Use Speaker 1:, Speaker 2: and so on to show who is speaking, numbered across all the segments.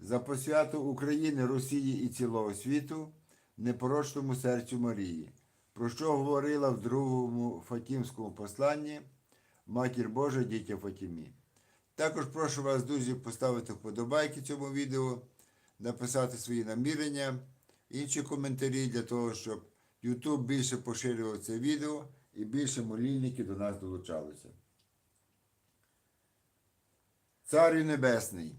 Speaker 1: за посвяту України, Росії і цілого світу, непорочному серцю Марії, про що говорила в другому Фатімському посланні Матір Божа дітя Фатімі. Також прошу вас, друзі, поставити вподобайки цьому відео, написати свої намірення, інші коментарі для того, щоб YouTube більше поширював це відео і більше молільників до нас долучалося. Царю Небесний,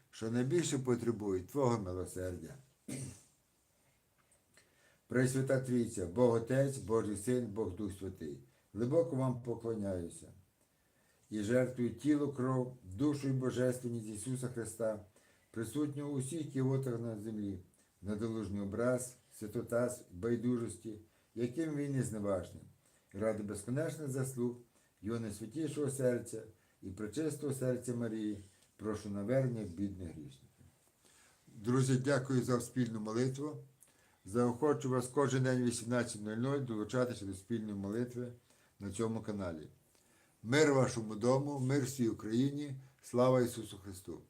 Speaker 1: що найбільше потребують Твого милосердя. Пресвята Трійця, Бог Отець, Божий Син, Бог Дух Святий, глибоко вам поклоняюся і жертвую тіло, кров, душу і божественність Ісуса Христа, присутнього у всіх кіотах на землі, недолужний образ, святотаз, байдужості, яким він і ради безконечних заслуг Його найсвятішого серця і пречистого серця Марії, прошу навернення бідних грішників. Друзі, дякую за спільну молитву. Заохочу вас кожен день 18.00 долучатися до спільної молитви на цьому каналі. Мир вашому дому, мир всій Україні, слава Ісусу Христу!